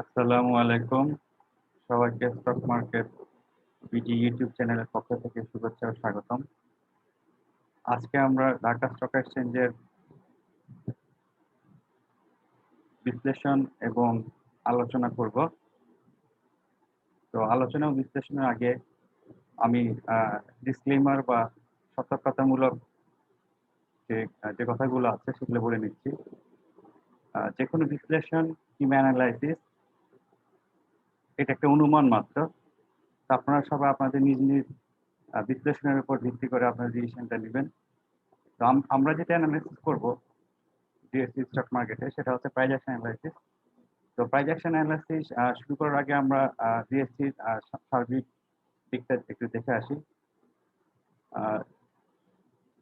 আসসালামু আলাইকুম। সবাইকে স্টক মার্কেট বিডি ইউটিউব চ্যানেলের পক্ষ থেকে শুভেচ্ছা ও স্বাগতম। আজকে আমরা ঢাকা স্টক এক্সচেঞ্জের বিশ্লেষণ এবং আলোচনা করব। তো আলোচনা ও বিশ্লেষণের আগে আমি ডিসক্লেমার বা সতর্কতামূলক যে যে কথাগুলো আছে সেগুলো বলে নিচ্ছি। যে কোনো বিশ্লেষণ কিংবা অ্যানালাইসিস এটা একটা অনুমান মাত্র। আপনারা সবাই আপনাদের নিজ নিজ বিশ্লেষণের উপর ভিত্তি করে আপনার ডিসিশনটা নেবেন। তো আমরা যেটা অ্যানালাইসিস করব ডিএসসি স্টক মার্কেটে সেটা হচ্ছে প্রাইজ অ্যাকশন অ্যানালাইসিস তো প্রাইজ অ্যাকশন অ্যানালাইসিস শুরু করার আগে আমরা ডিএসসির সার্বিক দিকটা একটু দেখে আসি।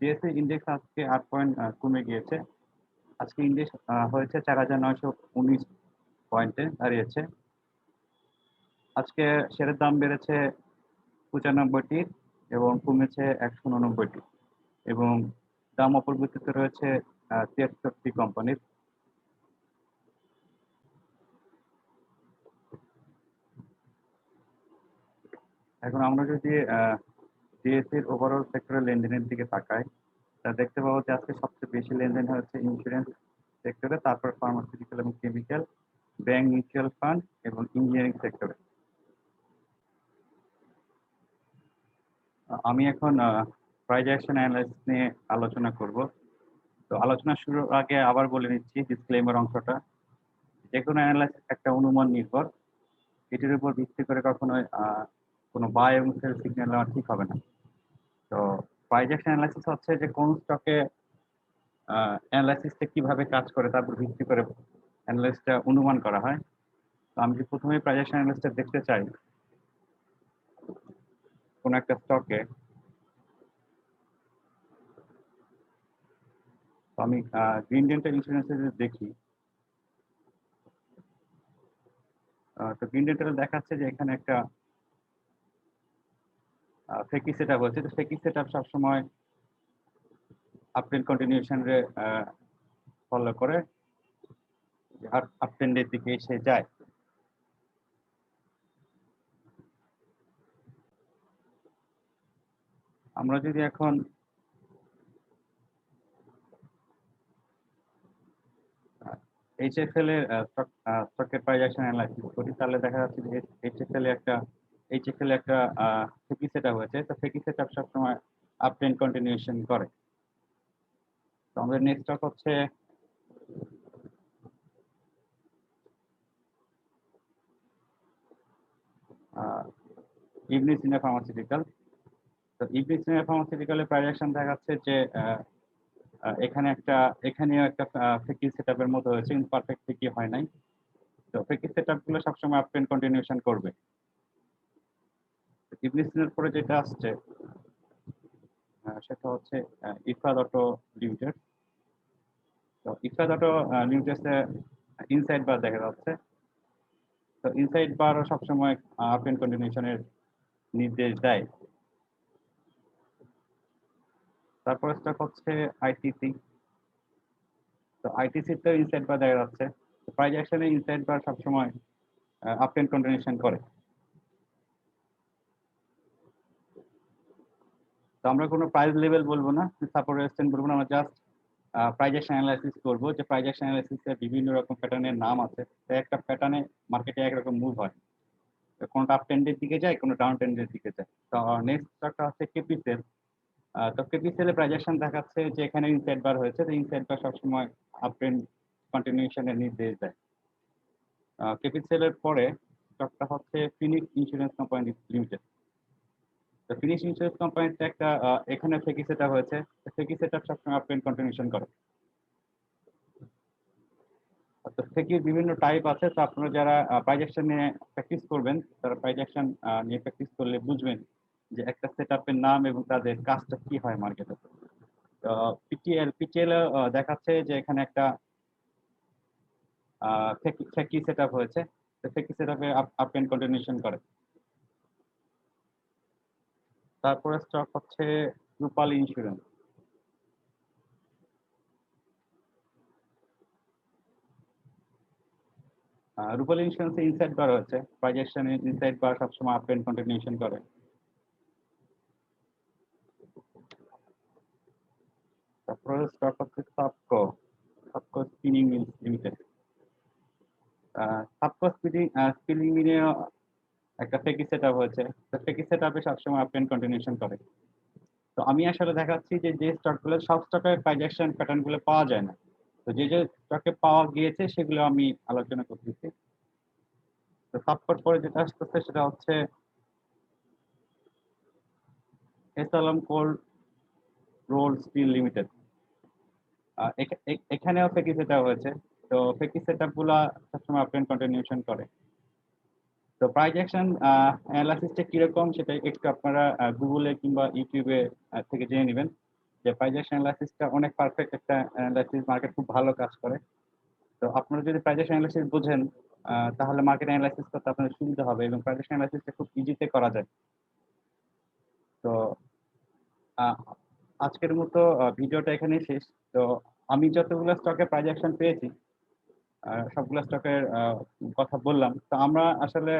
ডিএসসি ইন্ডেক্স আজকে আট পয়েন্ট কমে গিয়েছে। আজকে ইন্ডেক্স হয়েছে চার হাজার নয়শো উনিশ পয়েন্টে দাঁড়িয়েছে। আজকে শেয়ারের দাম বেড়েছে পঁচানব্বইটি এবং কমেছে একশো উননব্বইটি এবং দাম অপরিবর্তিত রয়েছে তিয়াত্তরটি কোম্পানির। এখন আমরা যদি ডিএসসির ওভারঅল সেক্টরের লেনদেনের দিকে তাকাই, তা দেখতে পাবো যে আজকে সবচেয়ে বেশি লেনদেন হচ্ছে ইন্স্যুরেন্স সেক্টরে তারপর ফার্মাসিউটিক্যাল এবং কেমিক্যাল ব্যাংক মিউচুয়াল ফান্ড এবং ইঞ্জিনিয়ারিং সেক্টরে আমি এখন প্রাইজ অ্যাকশন অ্যানালাইসিস নিয়ে আলোচনা করব। তো আলোচনা শুরুর আগে আবার বলে নিচ্ছি ডিসক্লেমার অংশটা। যে কোনো অ্যানালাইসিস একটা অনুমান নির্ভর। এটির উপর ভিত্তি করে কখনো কোনো বাই এবং সেল সিগন্যাল নেওয়া ঠিক হবে না। তো প্রাইজ অ্যাকশন অ্যানালাইসিস হচ্ছে যে কোন স্টকে অ্যানালাইসিসটা কীভাবে কাজ করে তার উপর ভিত্তি করে অ্যানালাইসিসটা অনুমান করা হয়। তো আমি যদি প্রথমে প্রাইজ অ্যাকশন অ্যানালাইসিসটা দেখতে চাই কোন একটা স্টকে আমি গ্রিন ডেন্টাল ইন্স্যুরেন্সে যদি দেখি তো গ্রিন ডেন্টাল দেখাচ্ছে যে এখানে একটা ফেকি সেট আপ হচ্ছে তো ফেকি সেট আপ সবসময় আপট্রেন্ড কন্টিনিউশন রে ফলো করে। আপট্রেন্ডের দিকে এসে যায়। আমরা যদি এখন এইচএফএল এর স্টকের প্রাইস অ্যাকশন অ্যানালাইসিস করি, তাহলে দেখা যাচ্ছে যে এইচএফএল একটা এইচএফএল একটা ফেকি সেটআপ হয়েছে। তো ফেকি সেটআপ সবসময় আপ ট্রেন্ড কন্টিনিউশন করে। তো আমাদের নেক্সট স্টক হচ্ছে ইবনি সিনা ফার্মাসিউটিক্যাল তো ফার্মাসিউটিক্যালের প্রাইস অ্যাকশন দেখাচ্ছে যে এখানে একটা এখানেও একটা ফেকি সেটআপের মতো হয়েছে কিন্তু পারফেক্ট ফেকি হয় নাই। তো ফেকি সেটআপগুলো সবসময় আপ ট্রেন্ড কন্টিনিউশন করবে। ইবনি সিনার পরে যেটা আসছে সেটা হচ্ছে ইফাদ অটো লিমিটেড তো ইফাদ অটো লিমিটেডে ইনসাইড বার দেখা যাচ্ছে। তো ইনসাইড বার সবসময় আপ এন্ড কন্টিনিউশনের নির্দেশ দেয়। তারপরে স্টক হচ্ছে আইটিসি তো আইটিসি তো ইনসাইড বার দেখা যাচ্ছে। প্রাইজ অ্যাকশনে ইনসাইড বার সবসময় আপ কন্টিনিউশন করে। তো আমরা কোনো প্রাইস লেভেল বলব না সাপোর্ট রেজিস্ট্যান্ট বলব না, আমরা জাস্ট প্রাইজ অ্যাকশন অ্যানালাইসিস করব। যে প্রাইজ অ্যাকশন অ্যানালাইসিসে বিভিন্ন রকম প্যাটার্নের নাম আছে। তো একটা প্যাটার্নে মার্কেটে একরকম মুভ হয়। কোনোটা আপ ট্রেন্ডের দিকে যায় কোনো ডাউন ট্রেন্ডের দিকে যায়। তো নেক্সট স্টকটা হচ্ছে কেপিসেল তো কেপিসেলের প্রাইজ অ্যাকশন দেখাচ্ছে যে এখানে ইনসাইড বার হয়েছে, তো ইনসাইড বার সবসময় আপ ট্রেন্ড কন্টিনিউশনের নির্দেশ দেয়। কেপিসেলের পরে স্টকটা হচ্ছে ফিনিক্স ইন্স্যুরেন্স কোম্পানি লিমিটেড তো ফিনিশ ইন্স্যুরেন্স কোম্পানিতে একটা এখানে ফেকি সেট হয়েছে ফেকি সেট আপ সবসময় আপ কন্টিনিউশন করে। তো ফেকির বিভিন্ন টাইপ আছে, তো আপনারা যারা প্রাইজেকশন নিয়ে প্র্যাকটিস করবেন, তারা প্রাইজেকশন নিয়ে প্র্যাকটিস করলে বুঝবেন যে একটা সেট নাম এবং তাদের কাজটা কি হয় মার্কেটে পিটিএল পিটিএল দেখাচ্ছে যে এখানে একটা ফেকি সেট আপ হয়েছে ফেকি সেট আপে আপ ট্রেন্ড কন্টিনিউশন করে তারপরে স্টক হচ্ছে Rupal insurance Rupali insurance inside bar হয়েছে। প্রাইজেকশন ইনসাইড বার সবসময় আপ ট্রেন্ড কন্টিনিউশন করে। তারপরে স্টক হচ্ছে Sabco, mills limited. Uh Sabco spinning spinning মিলেও একটা ফেকি সেটআপ হয়েছে। তো ফেকি সেটআপ এ সবসময় আপ ট্রেন্ড কন্টিনিউশন করে। তো আমি আসলে দেখাচ্ছি যে, যে স্টকগুলো সব স্টকের প্রাইজেকশন প্যাটার্নগুলো পাওয়া যায় না। তো যে, যে স্টকে পাওয়া গিয়েছে সেগুলো আমি আলোচনা করতেছি। তো সাবকোর পরে যেটা আসতেছে সেটা হচ্ছে S Alam cold roll steel limited. এখানেও ফেকি সেটআপ হয়েছে। তো ফেকি সেটআপগুলা সবসময় আপ ট্রেন্ড কন্টিনিউশন করে। তো প্রাইজেকশন আ এনালাইসিস টা সেটা একটু আপনারা এ কিংবা আ থেকে জেনে নিবেন। যে প্রাইজেকশন এনালাইসিস টা অনেক পারফেক্ট একটা এনালাইসিস মার্কেট খুব ভালো কাজ করে। তো আপনারা যদি প্রাইজেকশন এনালাইসিস বুঝেন তাহলে মার্কেট এনালাইসিস করতে আপনাদের সুবিধা হবে এবং প্রাইজেকশন এনালাইসিস টা খুব ইজিতে করা যায়। তো আজকের মতো ভিডিওটা এখানেই শেষ। তো আমি যতগুলো স্টকের প্রাইজেকশন পেয়েছি সবগুলা স্টকের কথা বললাম। তো আমরা আসলে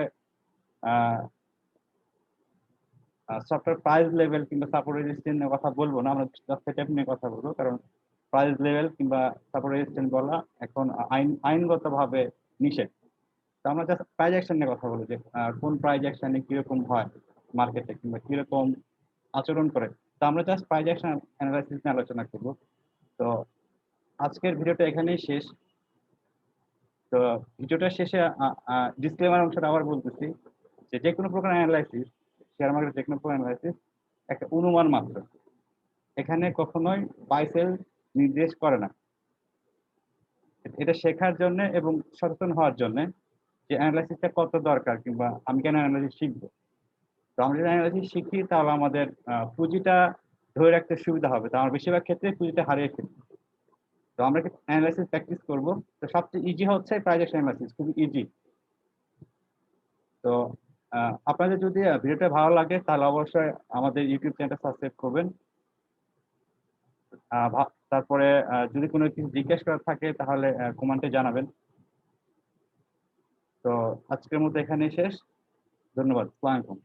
স্টকটার প্রাইস লেভেল কিংবা সাপোর্ট রেজিস্ট্যান্স নিয়ে কথা বলব না। আমরা জাস্ট সেটআপ নিয়ে কথা বলব। কারণ প্রাইস লেভেল কিংবা সাপোর্ট রেজিস্ট্যান্স বলা এখন আইন, আইনগতভাবে নিষেধ। তো আমরা জাস্ট প্রাইজেকশন নিয়ে কথা বলব যে কোন প্রাইজেকশন এ কীরকম হয় মার্কেটে কিংবা কীরকম আচরণ করে। তো আমরা জাস্ট প্রাইজেকশন এনালাইসিস নিয়ে আলোচনা করব তো আজকের ভিডিওটা এখানেই শেষ। তো ভিডিওটা শেষে ডিসক্লেমার অংশটা আবার বলতেছি যে, যেকোনো প্রকার এনালাইসিস শেয়ার মার্কেটের যেকোনো প্রকার এনালাইসিস একটা অনুমান মাত্র। এখানে কখনোই বাই সেল নির্দেশ করে না। এটা শেখার জন্যে এবং সচেতন হওয়ার জন্যে যে এনালাইসিস টা কত দরকার কিংবা আমি কেন এনালাইসিস শিখব তো আমরা যদি এনালাইসিস শিখি তাহলে আমাদের পুঁজিটা ধরে রাখতে সুবিধা হবে। তো আমরা বেশিরভাগ ক্ষেত্রে পুঁজিটা হারিয়ে ফেলি। আমরা কি এনালাইসিস প্র্যাকটিস করব। তো সবচেয়ে ইজি হচ্ছে প্রাইজেকশন এনালাইসিস খুবই ইজি। তো আপনাদের যদি ভিডিওটা ভালো লাগে, তাহলে অবশ্যই আমাদের ইউটিউব চ্যানেলটা সাবস্ক্রাইব করবেন। তারপরে যদি কোনো কিছু জিজ্ঞেস করার থাকে, তাহলে কমেন্টে জানাবেন। তো, আজকের মতো এখানেই শেষ। ধন্যবাদ। আলাইকুম।